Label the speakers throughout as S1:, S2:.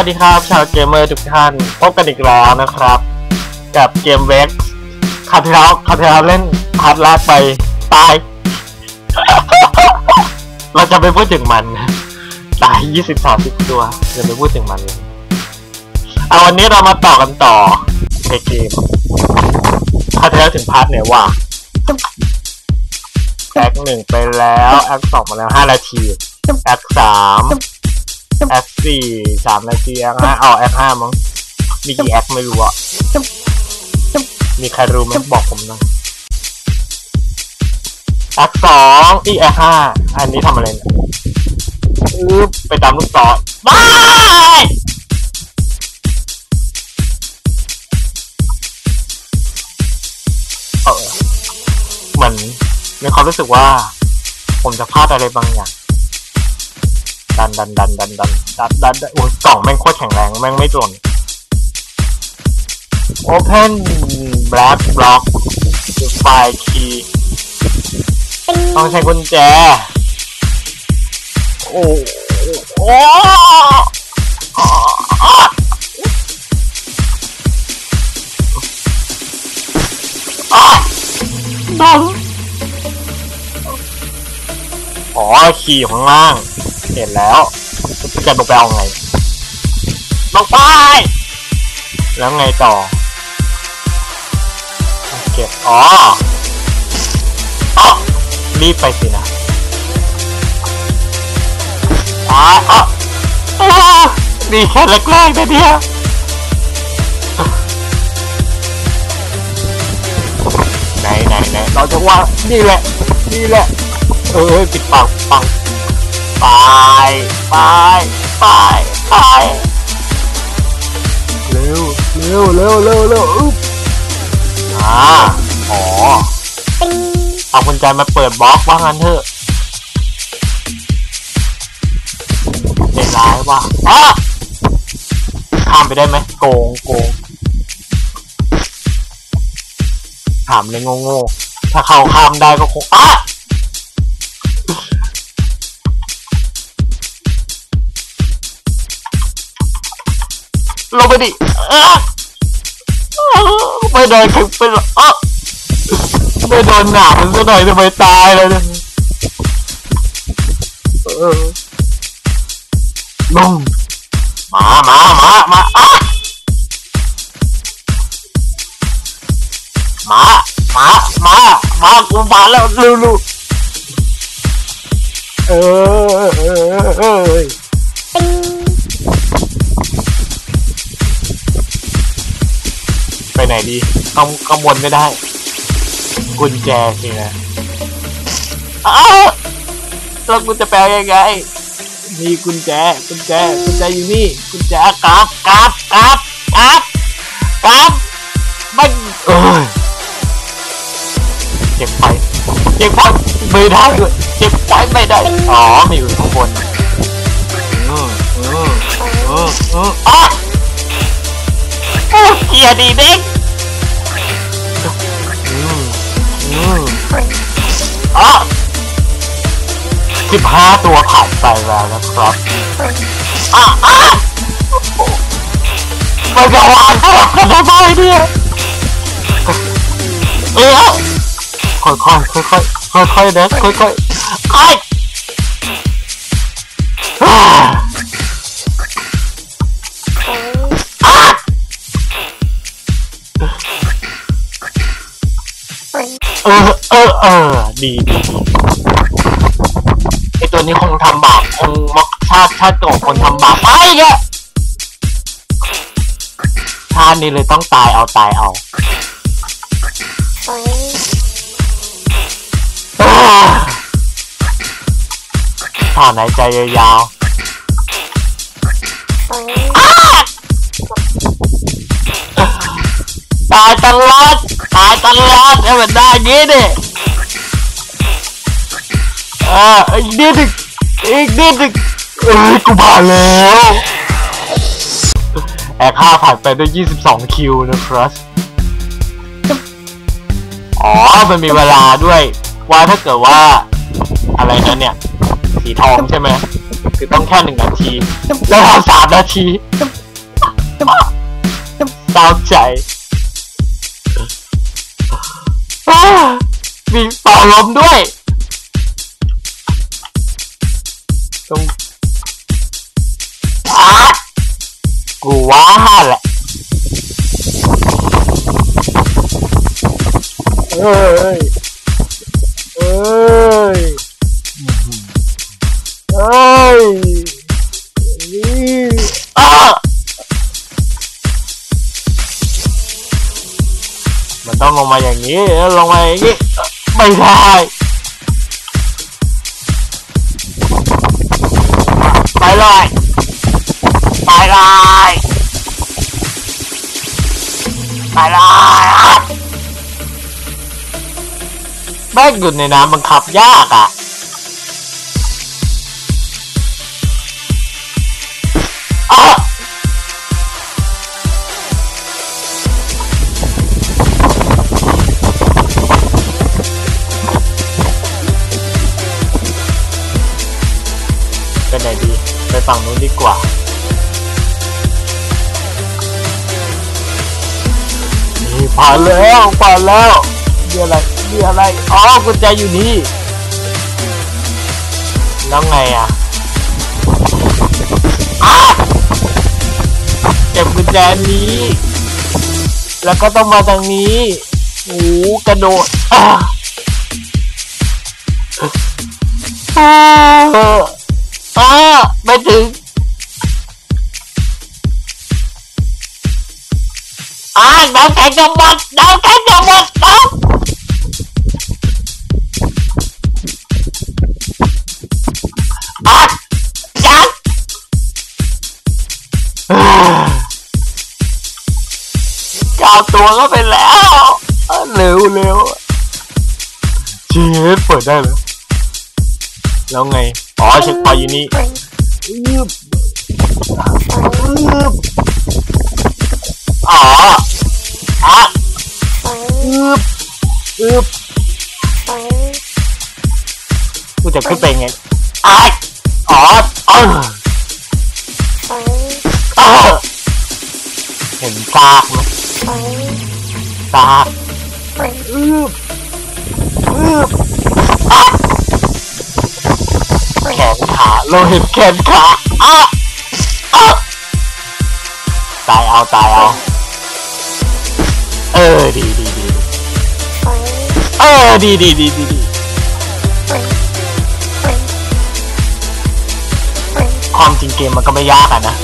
S1: วัสดีครับ ชาวเกมเมอร์ทุกท่าน พบกันอีกแล้วนะครับ กับเกมเว็กคาวที่แล้วคาวที่แล้วเล่นพาร์ทแรกไป ตาย เราจะไปพูดถึงมัน ตายยี่สิบสามสิบตัวจะไปพูดถึงมันเลยเอาวันนี้เรามาต่อกันต่อในเกมคราวที่แล้วถึงพาร์ทไหนวะแอคหนึ่งไปแล้วแอคสองมาแล้วห้านาทีแอคสาม แอคสี่สามนาทีแอคห้าเอาแอคห้ามั้งมีกี่แอคไม่รู้อะ มีใครรู้ไหมบอกผมหน่อยแอคสองอีแอคห้าอันนี้ทำอะไรเนี่ยอึ๊บไปตามลูกศรบายเออเหมือนมีความรู้สึกว่า ผมจะพลาดอะไรบางอย่าง ดันดันดันดันดันดันดันโอ้ยกล่องแม่งโคตรแข็งแรงแม่งไม่หล่นโอเพนแบล็คบล็อกไฟคีต้องใช้กุญแจ โอ้โอ้ดองอ๋อขี่ข้างล่าง เห็นแล้วจะลงไปเอาไงลงไป แล้วไงต่อ เก็บ อ๋ออ๋อรีบไปสินะอ๋ออ๋ออ๋อดีแค่แรกๆนะเนี่ยไหนไหนไหนเราจะว่า นี่แหละ นี่แหละ เออปิดปากปัง ไปไปไปไปเร็วเร็วเร็วเร็วเร็วอึ๊บอ่าอ๋อเอากุญแจมาเปิดบล็อกว่างั้นเถอะเด็ดร้ายว่ะอะข้ามไปได้ไหมโกงโกงถามเลยโง่ๆถ้าเขาข้ามได้ก็คงอะ ลงไปดิไม่โดนใครเป็นหรอกอะไม่โดนหนามันซะหน่อยทำไมตายเลยเนี่ยลงมามามามาอะมา มา มา มากูมาแล้วลูลูเออเออเออ ไปไหนดีข้างข้างบนไม่ได้ กุญแจสินะอ้าวแล้วกูจะแปลยังไงมีกุญแจ กุญแจ กุญแจอยู่นี่ กุญแจกราบกราบกราบกราบกราบมันเอ้ยเจ็บไปเจ็บไปไม่ได้ด้วยเจ็บไปไม่ได้ อ๋อมีอยู่ข้างบนอืมอืมอืมอืมอะโอ้ เกียร์ดีเด็กอืมอืมอะสิบห้าตัวผ่านไปแล้วนะครับอะอะมันจะวางสลับกันทำไมเนี่ยเอ้ยค่อยค่อยค่อยค่อยค่อยๆนะค่อยค่อยๆไอ้อ่ อเออเออดีดีดีไอตัวนี้คงทำบาปคงมักชาติชาติก่อนคนทำบาปไปเนี่ยชาตินี้เลยต้องตายเอาตายเอาอ่าถอนหายใจยาวๆอ้าตายตลอดตายตลอดให้มันได้อย่างงี้ดิ อ่าอีกนิดหนึงอีกนิดหนึงเอ้ยกูผ่านแล้วแอคห้าผ่านไปด้วย 22 คิวนะครับอ๋อ มันมีเวลาด้วย ว่าถ้าเกิดว่า อะไรนะเนี่ย สีทองใช่ไหม คือต้องแค่หนึ่งนาที แล้วทำสามนาทีเศร้าใจมีเป่าลมด้วย ตรงอากูว่าแหละเอ้ยเอ้ยเอ้ เลยไปเลยไปเลยแม่งอยู่ในน้ำบังคับยากอะอะ ไปไหนดี ไปฝั่งนู้นดีกว่า นี่ผ่านแล้วผ่านแล้วมีอะไรมีอะไร อ๋อกุญแจอยู่นี่ แล้วไงอะเก็บกุญแจนี้ แล้วก็ต้องมาทางนี้โอ้โหกระโดดอ่า อ่าอ่าไม่ถึงอ่าน้ำแข็งจะหมดน้ำแข็งจะหมดน้อะยัดอ่าเก้าตัวก็ไปแล้วเร็วเร็วเช็ดเปิดได้แล้วแล้วไง อ๋อเช็คพอยต์อยู่นี่อึบอึบอ๋ออะอึบอึบกูจะขึ้นไปไงอะอ๋อเออเออเห็นซากไหมซากอึบอึบ เราเห็นแขนขาอะอะตายเอาตายเอา เออดีดีดีเออดีดีดีดีดีความจริงเกมมันก็ไม่ยากอะนะ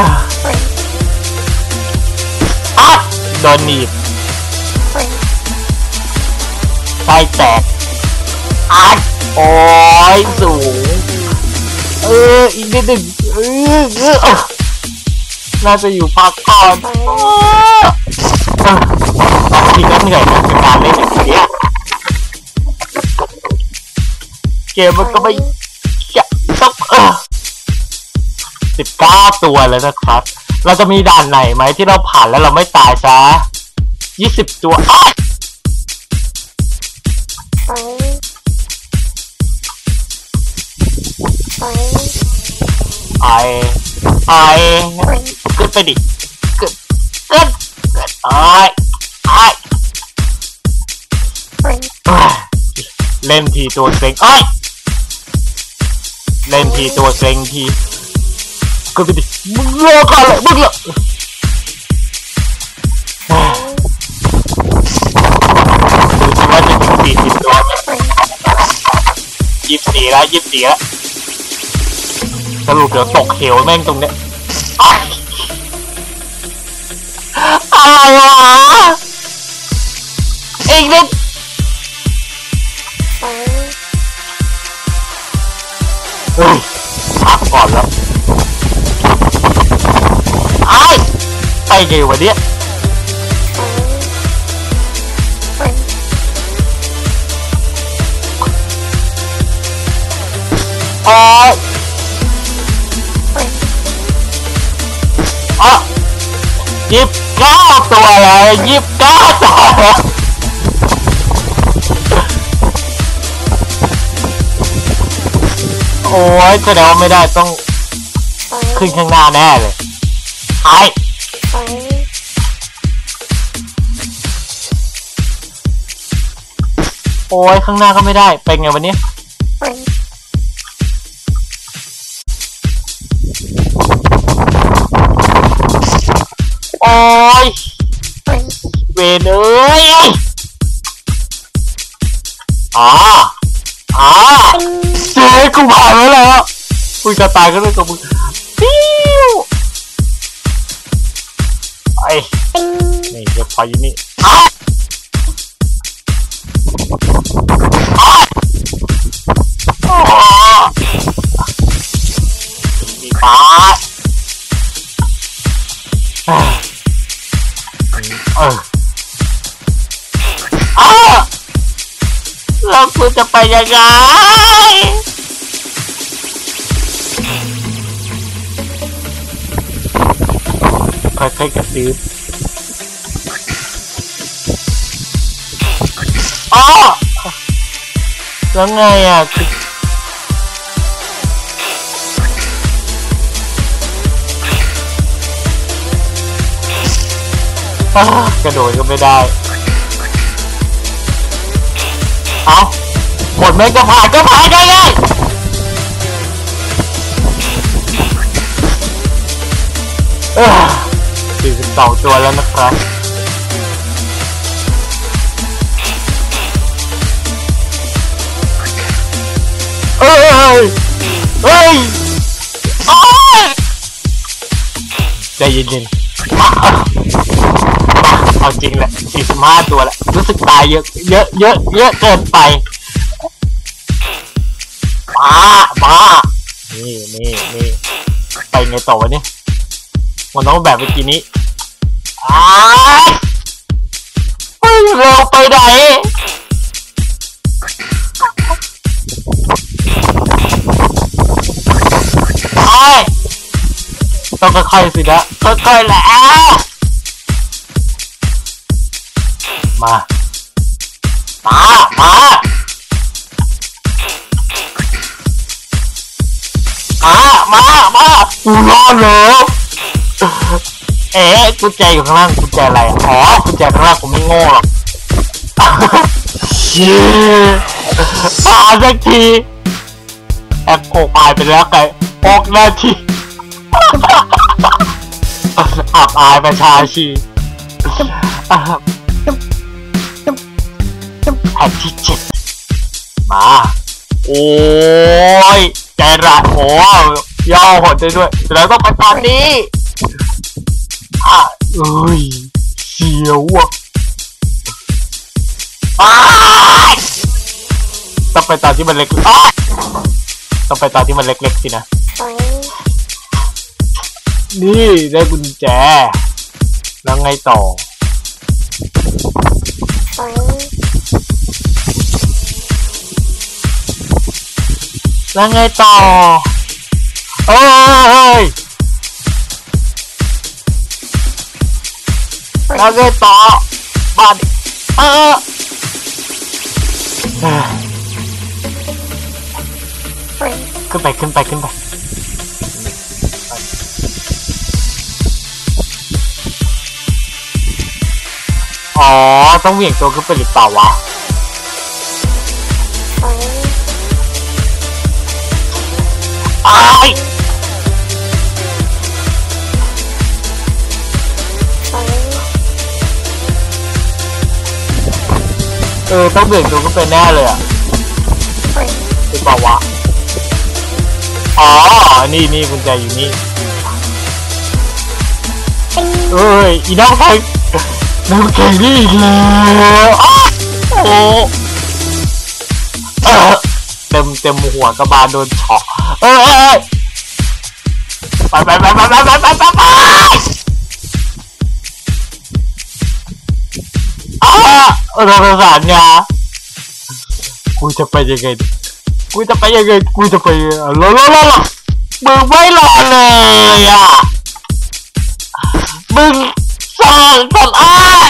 S1: อะอะโดนหนีบ ไส้แตกอัดโอ้ยสูง เออ อีกนิดหนึ่งเออเออน่าจะอยู่พักก่อนบางทีก็เหนื่อยนะกับการเล่นอย่างเงี้ยเกมมันก็ไม่จะต้องเออสิบเก้าตัวแล้วนะครับ เราจะมีด่านไหนไหมที่เราผ่านแล้วเราไม่ตายซะยี่สิบตัวอ้า ไอขึ้นไปดิขึ้นขึ้นขึ้นไอ้ไอ้เล่นทีตัวเซ็งไอยเล่นทีตัวเซ็งทีขึ้นไปดิมึงเลิกก่อนเลยมึงเลิกดูสิว่าจะถึงสี่สิบตัวยี่สิบสี่แล้วยี่สิบสี่แล้ว สรุปเดี๋ยวตกเหวแม่งตรงเนี้ยอ๊ะอะไรวะอีกนิดเฮ้ยพักก่อนแล้วไอ้ายไปไงวะเนี่ยโอ๊ยอ่ ยิบเก้าตัวเลยยิบเก้าตัวโอ้ยแสดงว่าไม่ได้ต้องขึ้นข้างหน้าแน่เลยไอโอ้ยข้างหน้าก็ไม่ได้ เป็นไงวันนี้ อ่าอ่าเจ๊กูผ่านแล้วแล้วกูจะตายก็เลยกับมึงปิ้วไอ้นี่เดี๋ยวพออยู่นี่อาอ้าอ้ามีปาเออ แล้วกูจะไปยังไงค่อยๆกระซิบอ๋อแล้วไงอะคืออ้ากระโดดก็ไม่ได้ เอา หมดไหมก็ผ่านก็ผ่านได้ไงสี่สิบสองตัวแล้วนะครับเอ้ยเฮ้ยโอ้ยใจเย็นๆเอาจริงแหละสี่สิบห้าตัวแล้วรู้สึกตายเยอะ เยอะ เยอะ เยอะเกินไป มามานี่นี่นี่ไปไงต่อวะเนี่ยมันต้องแบบเมื่อกี้นี้อ้าเฮ้ยเร็วไปไหนโอ้ยต้องค่อยๆสินะค่อยๆแหล้วมามามา มา มากูรอดแล้วเอ๊ะกุญแจอยู่ข้างล่างกุญแจอะไรอ๋อกุญแจข้างล่างผมไม่โง่หรอกเชี่ยมาสักทีแอปโกปายไปแล้วไงออกหน้าทีอับอายประชาชีแผ่นที่เจ็ดมา โอ้ย ใจร้ายโอ้ ย่อหดได้ด้วยแล้วต้องไปตอนนี้อะเอ้ยเสียวอะต้องไปตอนที่มันเล็กๆต้องไปตอนที่มันเล็กๆสินะ นี่ได้กุญแจ แล้วไงต่อแล้วไงต่อ เอ้ยแล้วไงต่อบ้านเออเอ้ย
S2: ไป
S1: ขึ้นไปขึ้นไปขึ้นไปอ๋อ ต้องเหวี่ยงตัวขึ้นไปหรือเปล่าวะ
S2: ไป
S1: อ้าย เออต้องเหวี่ยงตัวขึ้นไปแน่เลยอะ
S2: ไป
S1: หรือเปล่าวะอ๋อ นี่นี่กุญแจอยู่นี่ เอ้ย อีน้องไทยน้ำแข็งนี่อีกแล้วอ้าวโอ้เต็มเต็มหัวกระบาลโดนเฉาะเอ้ยเอ้ยเอ้ยไปไปไปไปไปไปไปไป เราประสานงากูจะไปยังไงกูจะไปยังไงกูจะไปลอลอลอมึงไม่รอเลยอ่ะมึงสร้างทำอ้าย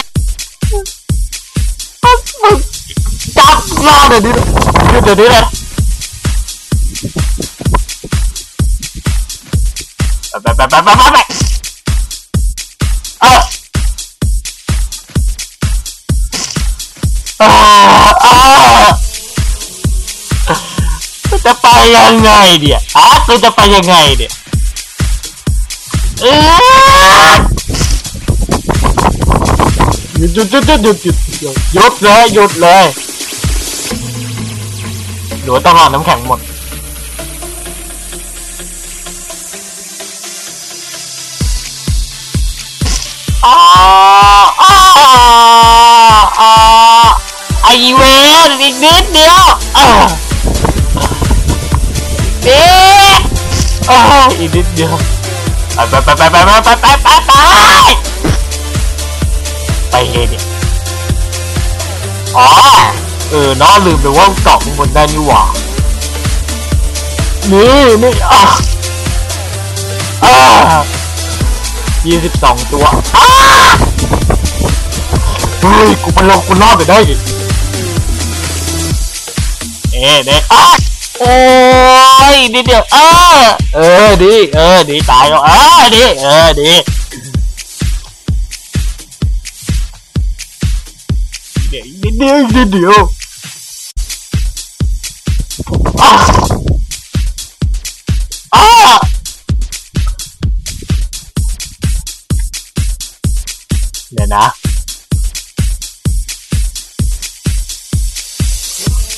S1: มึงจับหน้าเดี๋ยวนี้เดี๋ยวนี้เลยไปไปไปไปไป ยังไงเดี๋ยอะกูจะไปยังไงเดี๋ยเออหยุดหยุดหยุดหยุดหยุดหยุดหยุดเลยหยุดเลยหรือว่าต้องรอน้ำแข็งหมดอ๋ออ๋ออ๋อไอเวนอีกนิดเดียวอ่า อ่าอีกนิดเดียวไปไปไปไปไปไปไปไปไปไปไปเลยเนี่ยอ๋อเออน้อลืมไปว่าเกาะข้างบนได้นี่หว่านี่นี่อะอ่ายี่สิบสองตัวอ้าเฮ้ยกูไปลงกูรอดไปได้ดิเอ๊ะเด็กอ้า โอ้ยนิดเดียวเออเออดีเออดีตายแล้วเออดีเออดีเดี๋ยวนิดเดียวอีกนิดเดียวอ้าอ้าเดี๋ยวนะ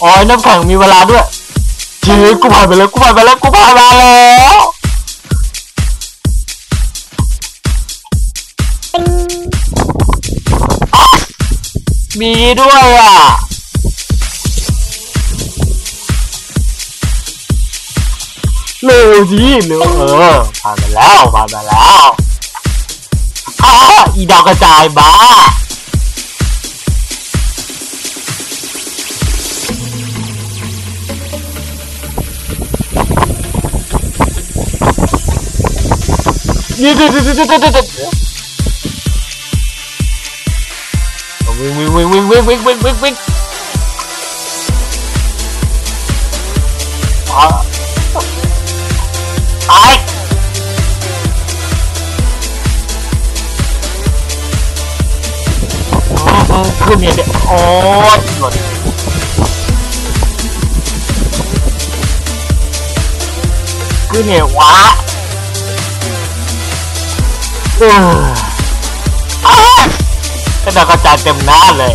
S1: อ้ยน้ำแข็งมีเวลาด้วย ชีวิตกูผ่านไปแล้วกูผ่านไปแล้วกูผ่านมาแล้วมีด้วยอะเร็วจีเร็วเออผ่านไปแล้วผ่านไปแล้วอ้าอีดาวกระจายบ้า นี่เดี๋ยวเดี๋ยวเดี๋ยวเดี๋ยวเดี๋ยวเดี๋ยววิ่ กระดาษกระจายเต็มหน้าเลย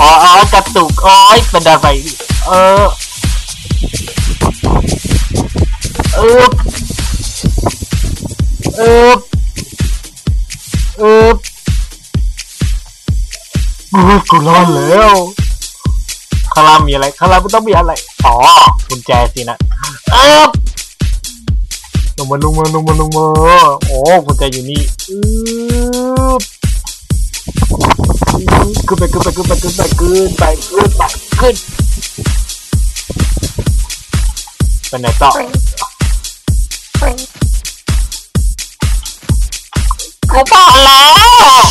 S1: อ๋อออกระตุกอ้ยเป็นอะไรเออเออเออเออกูกูรอดแล้วข้างล่ามีอะไรข้างล่างมันต้องมีอะไร อ๋อกุญแจสินะเออ ลงมาลงมาลงมาลงมาโอ้กุญแจอยู่นี่อืบขึ้นไปขึ้นไปขึ้นไปขึ้นไปขึ้นไปขึ้นไปขึ้นไปไหนต่อกูผ่านแล้ว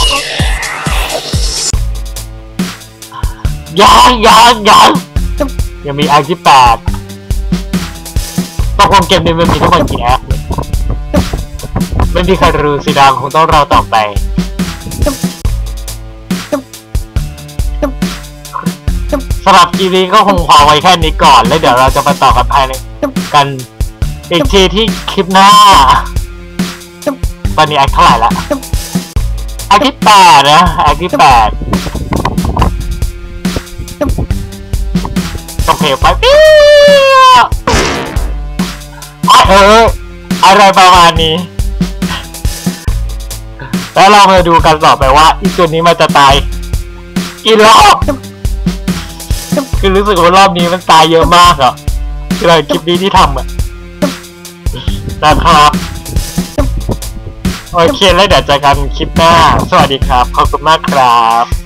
S1: ยังยังยังยังมีอันที่แปดตกลงเกมนี้มันมีทั้งหมดกี่แอคเนี่ย ไม่มีใครรู้สิดามคงต้องรอต่อไป สำหรับคลิปนี้ก็คงพอไว้แค่นี้ก่อน แล้วเดี๋ยวเราจะไปต่อกันภายในกัน อีกทีที่คลิปหน้า ตอนนี้แอคเท่าไหร่ละแอคที่แปดนะแอคที่แปดต้อเพลงไปปิ้วเอออะไรประมาณนี้ แล้วเรามาดูกันต่อไปว่าอีตัวนี้มันจะตายกี่รอบคือรู้สึกว่ารอบนี้มันตายเยอะมากอะคือเรคลิปนี้ที่ทำอะนะครับโอเคแล้วเดี๋ยวเจอกันคลิปหน้า สวัสดีครับ ขอบคุณมากครับ